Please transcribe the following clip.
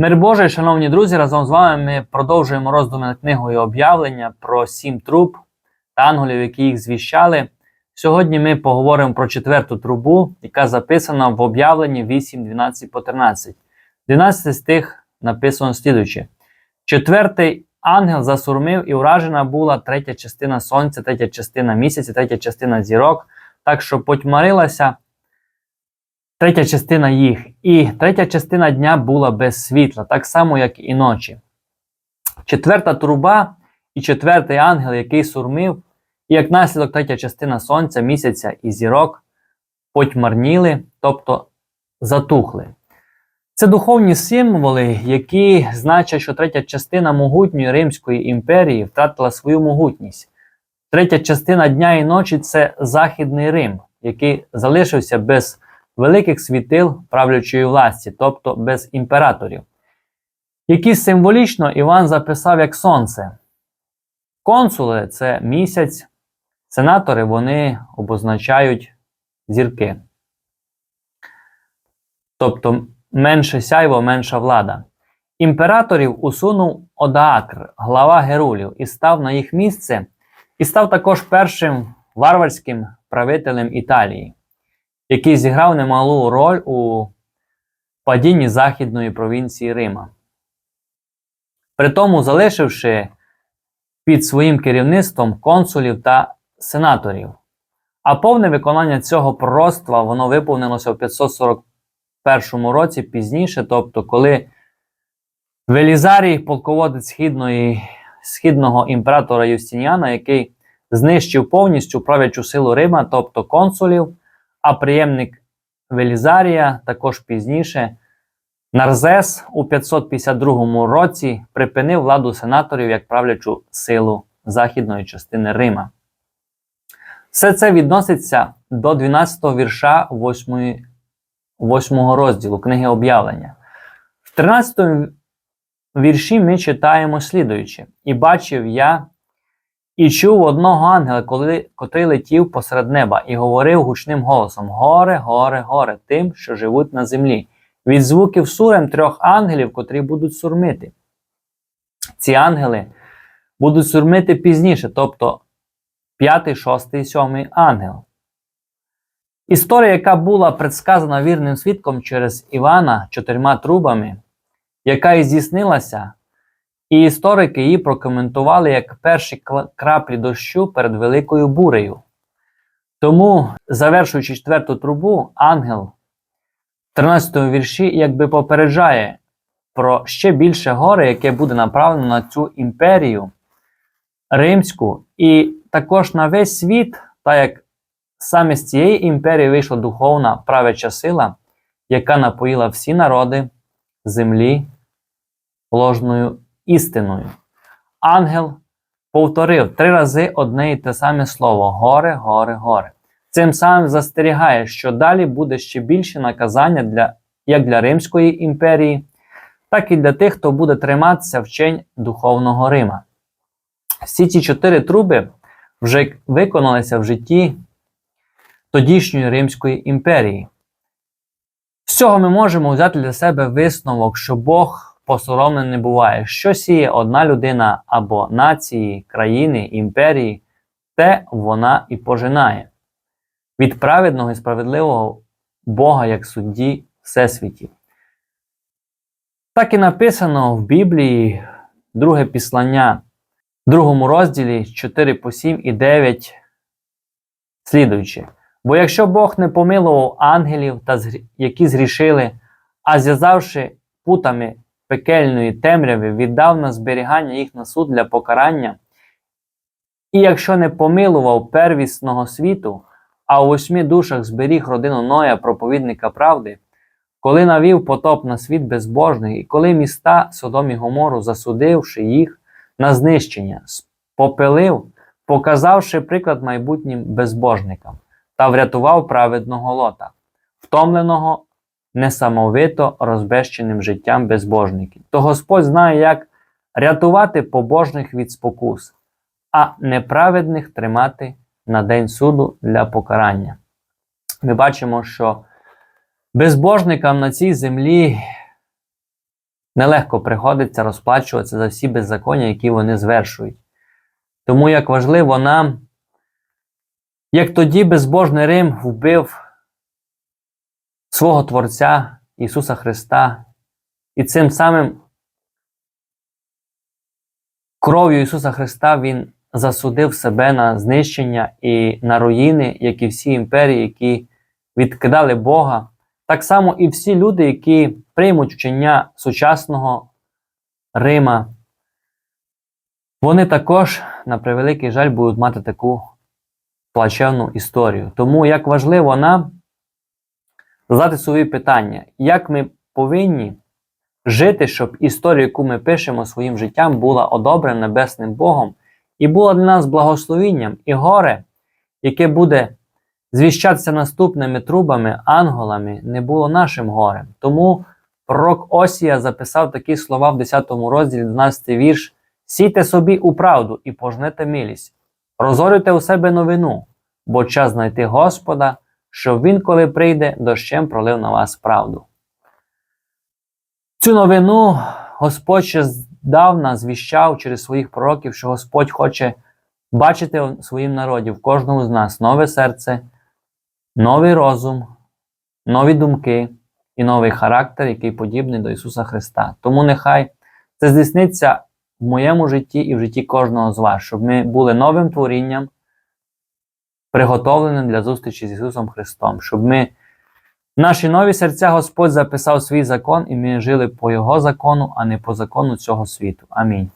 Мир Божий, шановні друзі, разом з вами ми продовжуємо роздуми над книгою об'явлення про сім труб та ангелів, які їх звіщали. Сьогодні ми поговоримо про четверту трубу, яка записана в об'явленні 8, 12 по 13. 12 стих написано слідуюче. Четвертий ангел засурмив, і уражена була третя частина сонця, третя частина місяця, третя частина зірок, так що потьмарилася третя частина їх. І третя частина дня була без світла, так само, як і ночі. Четверта труба і четвертий ангел, який сурмив, і як наслідок третя частина сонця, місяця і зірок потьмарніли, тобто затухли. Це духовні символи, які значать, що третя частина могутньої Римської імперії втратила свою могутність. Третя частина дня і ночі це Західний Рим, який залишився без великих світил правлячої власті, тобто без імператорів, які символічно Іван записав як сонце. Консули це місяць, сенатори вони обозначають зірки. Тобто менше сяйво, менша влада. Імператорів усунув Одаакр, глава Герулів, і став на їх місце, і став також першим варварським правителем Італії, який зіграв немалу роль у падінні західної провінції Рима. Притому залишивши під своїм керівництвом консулів та сенаторів. А повне виконання цього пророцтва воно виповнилося в 541 році пізніше, тобто, коли Велізарій, полководець східної, східного імператора Юстиніана, який знищив повністю правлячу силу Рима, тобто консулів, а приємник Велізарія також пізніше. Нарзес у 552 році припинив владу сенаторів як правлячу силу західної частини Рима. Все це відноситься до 12 го вірша 8, 8 розділу книги об'явлення. В 13 вірші ми читаємо слідуюче: І бачив я і чув одного ангела, коли, котрий летів посеред неба, і говорив гучним голосом: Горе, горе, горе, тим, що живуть на землі від звуків сурем трьох ангелів, котрі будуть сурмити. Ці ангели будуть сурмити пізніше, тобто п'ятий, шостий, сьомий ангел. Історія, яка була предсказана вірним свідком через Івана чотирма трубами, яка і здійснилася, і історики її прокоментували як перші краплі дощу перед великою бурею. Тому, завершуючи четверту трубу, ангел в 13 вірші якби попереджає про ще більше горе, яке буде направлено на цю імперію римську, і також на весь світ, так як саме з цієї імперії вийшла духовна правяча сила, яка напоїла всі народи землі ложною істиною. Ангел повторив три рази одне і те саме слово: горе, горе, горе. Цим самим застерігає, що далі буде ще більше наказання для, як для Римської імперії, так і для тих, хто буде триматися вчень духовного Рима. Всі ці чотири труби вже виконалися в житті тодішньої Римської імперії. З цього ми можемо взяти для себе висновок, що Бог посоромлений не буває. Що сіє одна людина або нації, країни, імперії, те вона і пожинає від праведного і справедливого Бога як судді Всесвіті. Так і написано в Біблії, друге післання, другому розділі 4 по 7 і 9, слідуючи. Бо якщо Бог не помилував ангелів, та які згрішили, а зв'язавши путами пекельної темряви, віддав на зберігання їх на суд для покарання, і якщо не помилував первісного світу, а у восьми душах зберіг родину Ноя, проповідника правди, коли навів потоп на світ безбожний, і коли міста Содом і Гомору, засудивши їх на знищення, спопелив, показавши приклад майбутнім безбожникам, та врятував праведного лота, втомленого несамовито розбещеним життям безбожників. То Господь знає, як рятувати побожних від спокус, а неправедних тримати на день суду для покарання. Ми бачимо, що безбожникам на цій землі нелегко приходиться розплачуватися за всі беззаконня, які вони звершують. Тому як важливо нам, як тоді безбожний Рим вбив свого Творця Ісуса Христа, і цим самим кров'ю Ісуса Христа Він засудив себе на знищення і на руїни, як і всі імперії, які відкидали Бога. Так само і всі люди, які приймуть вчення сучасного Рима, вони також, на превеликий жаль, будуть мати таку плачевну історію. Тому як важливо нам задати собі питання, як ми повинні жити, щоб історія, яку ми пишемо своїм життям, була одобрена Небесним Богом і була для нас благословінням і горе, яке буде звіщатися наступними трубами, ангелами, не було нашим горем. Тому пророк Осія записав такі слова в 10 розділі, 12 вірш: Сійте собі у правду і пожнете милість, розорюйте у себе новину, бо час знайти Господа, щоб він, коли прийде, дощем пролив на вас правду. Цю новину Господь ще здавна звіщав через своїх пророків, що Господь хоче бачити в своїм народі, в кожному з нас нове серце, новий розум, нові думки і новий характер, який подібний до Ісуса Христа. Тому нехай це здійсниться в моєму житті і в житті кожного з вас, щоб ми були новим творінням, приготовленим для зустрічі з Ісусом Христом, щоб ми наші нові серця Господь записав свій закон, і ми жили по Його закону, а не по закону цього світу. Амінь.